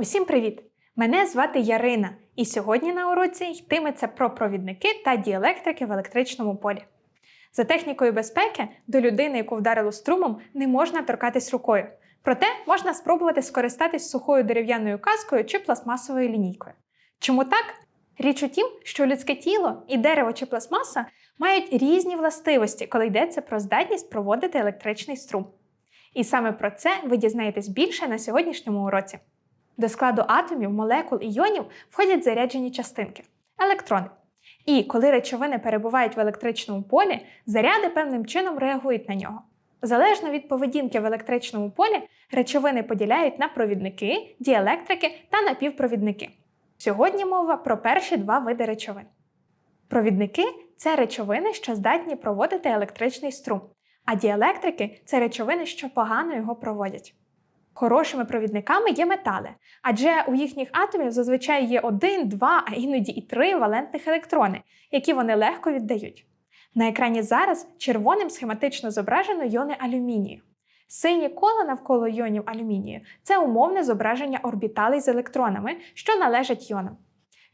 Усім привіт! Мене звати Ярина, і сьогодні на уроці йтиметься про провідники та діелектрики в електричному полі. За технікою безпеки до людини, яку вдарило струмом, не можна торкатись рукою. Проте можна спробувати скористатись сухою дерев'яною каскою чи пластмасовою лінійкою. Чому так? Річ у тім, що людське тіло і дерево чи пластмаса мають різні властивості, коли йдеться про здатність проводити електричний струм. І саме про це ви дізнаєтесь більше на сьогоднішньому уроці. До складу атомів, молекул і іонів входять заряджені частинки електрони. І коли речовини перебувають в електричному полі, заряди певним чином реагують на нього. Залежно від поведінки в електричному полі, речовини поділяють на провідники, діелектрики та напівпровідники. Сьогодні мова про перші два види речовин. Провідники це речовини, що здатні проводити електричний струм, а діелектрики це речовини, що погано його проводять. Хорошими провідниками є метали, адже у їхніх атомів зазвичай є один, два, а іноді і три валентних електрони, які вони легко віддають. На екрані зараз червоним схематично зображено йони алюмінію. Сині кола навколо йонів алюмінію це умовне зображення орбіталей з електронами, що належать йонам.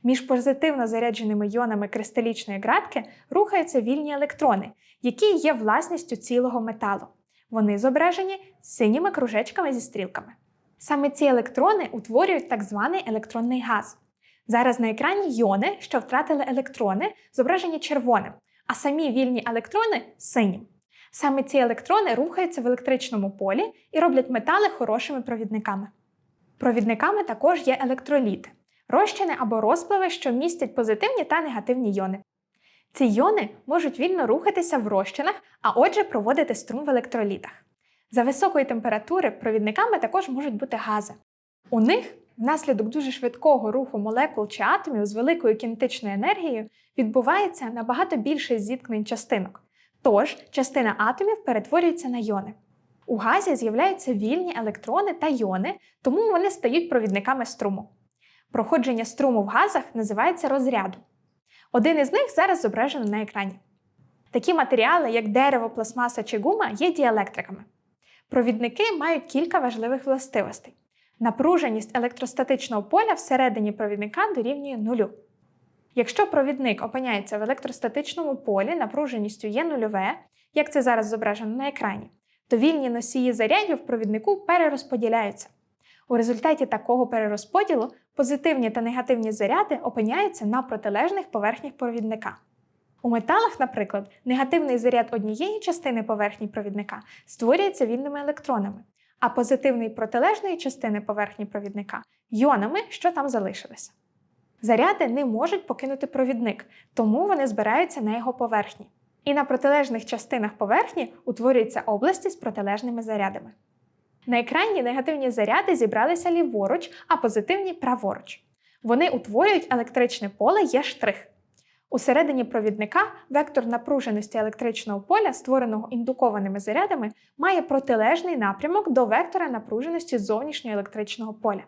Між позитивно зарядженими йонами кристалічної ґратки рухаються вільні електрони, які є власністю цілого металу. Вони зображені синіми кружечками зі стрілками. Саме ці електрони утворюють так званий електронний газ. Зараз на екрані йони, що втратили електрони, зображені червоним, а самі вільні електрони синім. Саме ці електрони рухаються в електричному полі і роблять метали хорошими провідниками. Провідниками також є електроліти розчини або розпливи, що містять позитивні та негативні йони. Ці йони можуть вільно рухатися в розчинах, а отже, проводити струм в електролітах. За високої температури провідниками також можуть бути гази. У них внаслідок дуже швидкого руху молекул чи атомів з великою кінетичною енергією відбувається набагато більше зіткнень частинок. Тож частина атомів перетворюється на йони. У газі з'являються вільні електрони та йони, тому вони стають провідниками струму. Проходження струму в газах називається розрядом. Один із них зараз зображено на екрані. Такі матеріали, як дерево, пластмаса чи гума, є діелектриками. Провідники мають кілька важливих властивостей. Напруженість електростатичного поля всередині провідника дорівнює нулю. Якщо провідник опиняється в електростатичному полі напруженістю є нульове, як це зараз зображено на екрані, то вільні носії зарядів в провіднику перерозподіляються. У результаті такого перерозподілу позитивні та негативні заряди опиняються на протилежних поверхнях провідника. У металах, наприклад, негативний заряд однієї частини поверхні провідника створюється вільними електронами, а позитивний протилежної частини поверхні провідника йонами, що там залишилися. Заряди не можуть покинути провідник, тому вони збираються на його поверхні. І на протилежних частинах поверхні утворюються області з протилежними зарядами. На екрані негативні заряди зібралися ліворуч, а позитивні праворуч. Вони утворюють електричне поле є штрих. Усередині провідника вектор напруженості електричного поля, створеного індукованими зарядами, має протилежний напрямок до вектора напруженості зовнішнього електричного поля.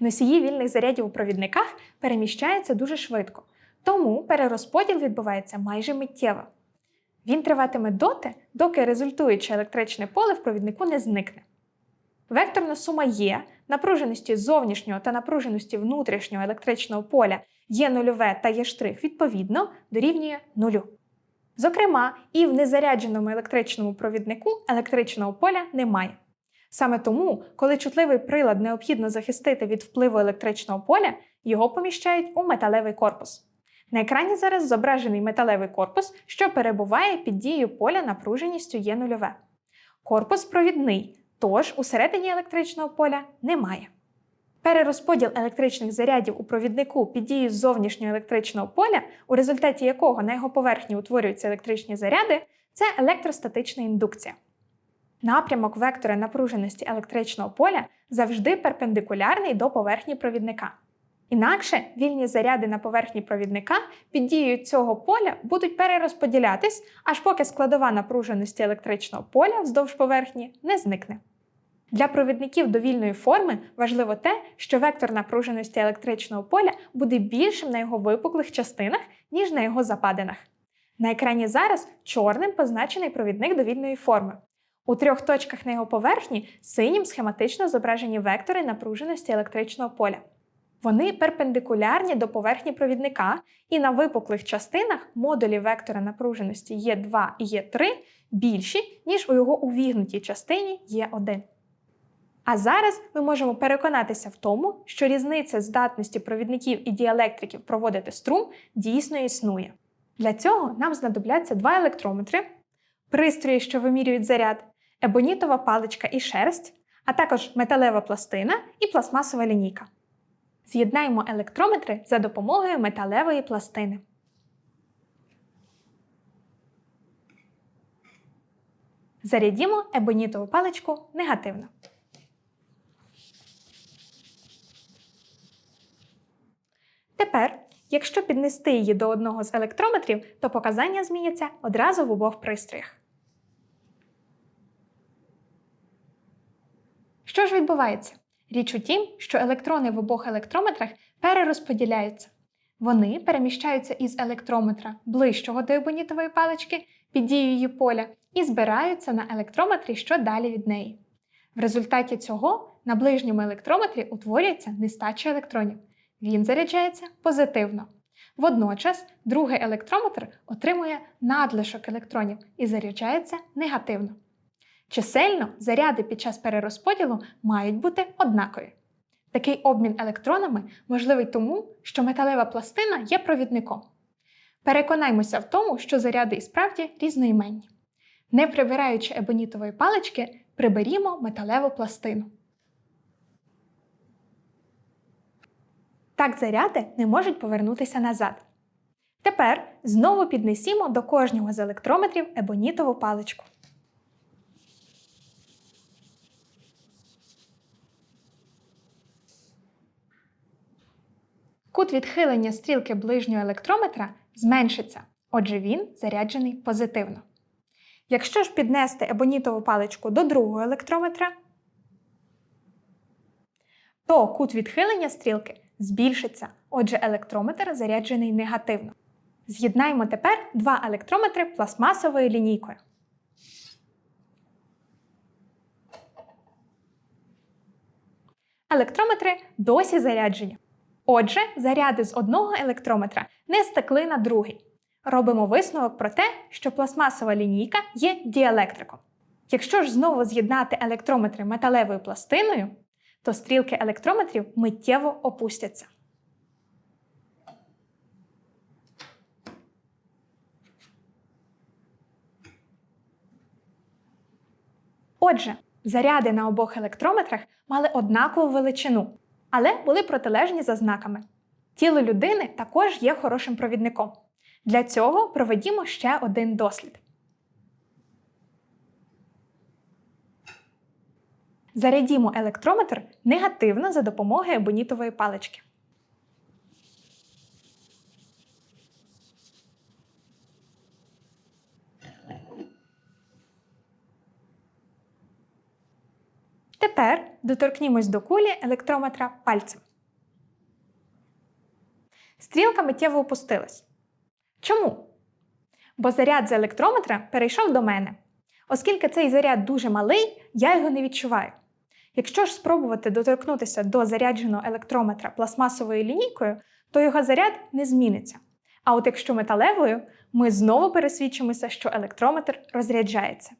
Носії вільних зарядів у провідниках переміщаються дуже швидко, тому перерозподіл відбувається майже миттєво. Він триватиме доти, доки результуюче електричне поле в провіднику не зникне. Векторна сума Є напруженості зовнішнього та напруженості внутрішнього електричного поля є нульове та є штрих відповідно дорівнює нулю. Зокрема, і в незарядженому електричному провіднику електричного поля немає. Саме тому, коли чутливий прилад необхідно захистити від впливу електричного поля, його поміщають у металевий корпус. На екрані зараз зображений металевий корпус, що перебуває під дією поля напруженістю є нульове. Корпус провідний, Тож усередині електричного поля немає. Перерозподіл електричних зарядів у провіднику під дією зовнішнього електричного поля, у результаті якого на його поверхні утворюються електричні заряди, це електростатична індукція. Напрямок вектора напруженості електричного поля завжди перпендикулярний до поверхні провідника. Інакше вільні заряди на поверхні провідника під дією цього поля будуть перерозподілятись, аж поки складова напруженості електричного поля вздовж поверхні не зникне. Для провідників довільної форми важливо те, що вектор напруженості електричного поля буде більшим на його випуклих частинах, ніж на його западинах. На екрані зараз чорним позначений провідник довільної форми. У трьох точках на його поверхні синім схематично зображені вектори напруженості електричного поля. Вони перпендикулярні до поверхні провідника, і на випуклих частинах модулі вектора напруженості Е2 і Е3 більші, ніж у його увігнутій частині Е1. А зараз ми можемо переконатися в тому, що різниця здатності провідників і діелектриків проводити струм дійсно існує. Для цього нам знадобляться два електрометри, пристрої, що вимірюють заряд, ебонітова паличка і шерсть, а також металева пластина і пластмасова лінійка. З'єднаємо електрометри за допомогою металевої пластини. Зарядімо ебонітову паличку негативно. Тепер, якщо піднести її до одного з електрометрів, то показання зміняться одразу в обох пристроях. Що ж відбувається? Річ у тім, що електрони в обох електрометрах перерозподіляються. Вони переміщаються із електрометра ближчого до ебонітової палички під дією її поля і збираються на електрометрі, що далі від неї. В результаті цього на ближньому електрометрі утворюється нестача електронів. Він заряджається позитивно. Водночас другий електрометр отримує надлишок електронів і заряджається негативно. Чисельно заряди під час перерозподілу мають бути однакові. Такий обмін електронами можливий тому, що металева пластина є провідником. Переконаймося в тому, що заряди і справді різноіменні. Не прибираючи ебонітової палички, приберімо металеву пластину. Так заряди не можуть повернутися назад. Тепер знову піднесімо до кожного з електрометрів ебонітову паличку. Кут відхилення стрілки ближнього електрометра зменшиться, отже він заряджений позитивно. Якщо ж піднести ебонітову паличку до другого електрометра, то кут відхилення стрілки збільшиться, отже електрометр заряджений негативно. З'єднаємо тепер два електрометри пластмасовою лінійкою. Електрометри досі заряджені. Отже, заряди з одного електрометра не стекли на другий. Робимо висновок про те, що пластмасова лінійка є діелектриком. Якщо ж знову з'єднати електрометри металевою пластиною, то стрілки електрометрів миттєво опустяться. Отже, заряди на обох електрометрах мали однакову величину, але були протилежні за знаками. Тіло людини також є хорошим провідником. Для цього проведімо ще один дослід. Зарядімо електрометр негативно за допомогою бонітової палички. Тепер доторкнімось до кулі електрометра пальцем. Стрілка миттєво опустилась. Чому? Бо заряд з електрометра перейшов до мене. Оскільки цей заряд дуже малий, я його не відчуваю. Якщо ж спробувати доторкнутися до зарядженого електрометра пластмасовою лінійкою, то його заряд не зміниться. А от якщо металевою, ми знову пересвідчимося, що електрометр розряджається.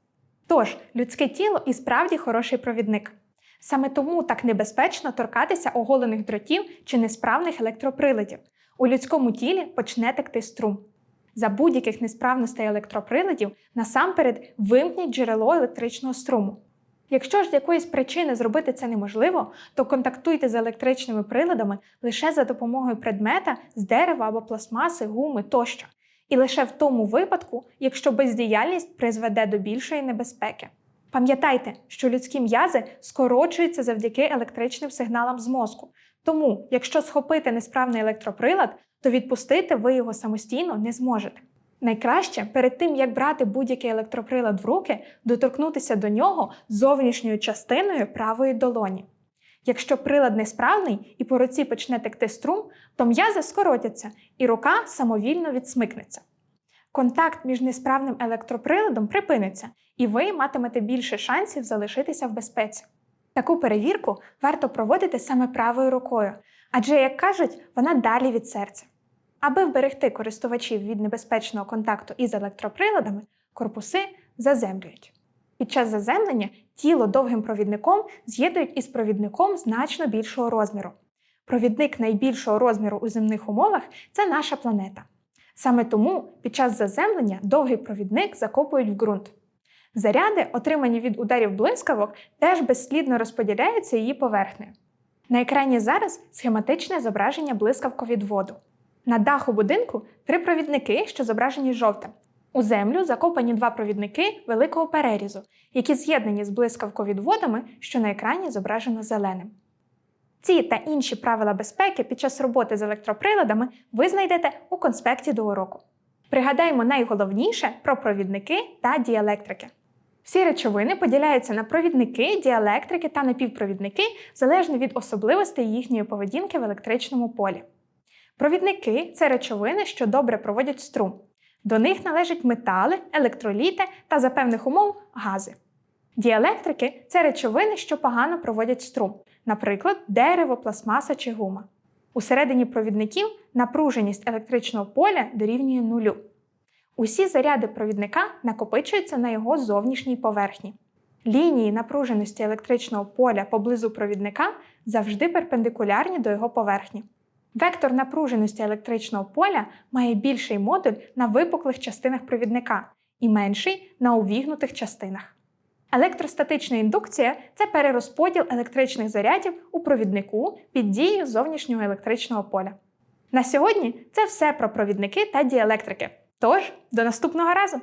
Тож, людське тіло і справді хороший провідник. Саме тому так небезпечно торкатися оголених дротів чи несправних електроприладів. У людському тілі почне текти струм. За будь-яких несправностей електроприладів насамперед вимкніть джерело електричного струму. Якщо ж з якоїсь причини зробити це неможливо, то контактуйте з електричними приладами лише за допомогою предмета з дерева або пластмаси, гуми тощо. І лише в тому випадку, якщо бездіяльність призведе до більшої небезпеки. Пам'ятайте, що людські м'язи скорочуються завдяки електричним сигналам з мозку. Тому, якщо схопити несправний електроприлад, то відпустити ви його самостійно не зможете. Найкраще перед тим, як брати будь-який електроприлад в руки, доторкнутися до нього зовнішньою частиною правої долоні. Якщо прилад несправний і по руці почне текти струм, то м'язи скоротяться і рука самовільно відсмикнеться. Контакт між несправним електроприладом припиниться, і ви матимете більше шансів залишитися в безпеці. Таку перевірку варто проводити саме правою рукою, адже, як кажуть, вона далі від серця. Аби вберегти користувачів від небезпечного контакту із електроприладами, корпуси заземлюють. Під час заземлення тіло довгим провідником з'єднують із провідником значно більшого розміру. Провідник найбільшого розміру у земних умовах це наша планета. Саме тому під час заземлення довгий провідник закопують в ґрунт. Заряди, отримані від ударів блискавок, теж безслідно розподіляються її поверхнею. На екрані зараз схематичне зображення блискавковідводу. На даху будинку три провідники, що зображені жовтим. У землю закопані два провідники великого перерізу, які з'єднані з блискавковідводами, що на екрані зображено зеленим. Ці та інші правила безпеки під час роботи з електроприладами ви знайдете у конспекті до уроку. Пригадаємо найголовніше про провідники та діелектрики. Всі речовини поділяються на провідники, діелектрики та напівпровідники залежно від особливостей їхньої поведінки в електричному полі. Провідники це речовини, що добре проводять струм. До них належать метали, електроліти та за певних умов гази. Діелектрики це речовини, що погано проводять струм, наприклад, дерево, пластмаса чи гума. Усередині провідників напруженість електричного поля дорівнює нулю. Усі заряди провідника накопичуються на його зовнішній поверхні. Лінії напруженості електричного поля поблизу провідника завжди перпендикулярні до його поверхні. Вектор напруженості електричного поля має більший модуль на випуклих частинах провідника і менший на увігнутих частинах. Електростатична індукція це перерозподіл електричних зарядів у провіднику під дією зовнішнього електричного поля. На сьогодні це все про провідники та діелектрики. Тож, до наступного разу!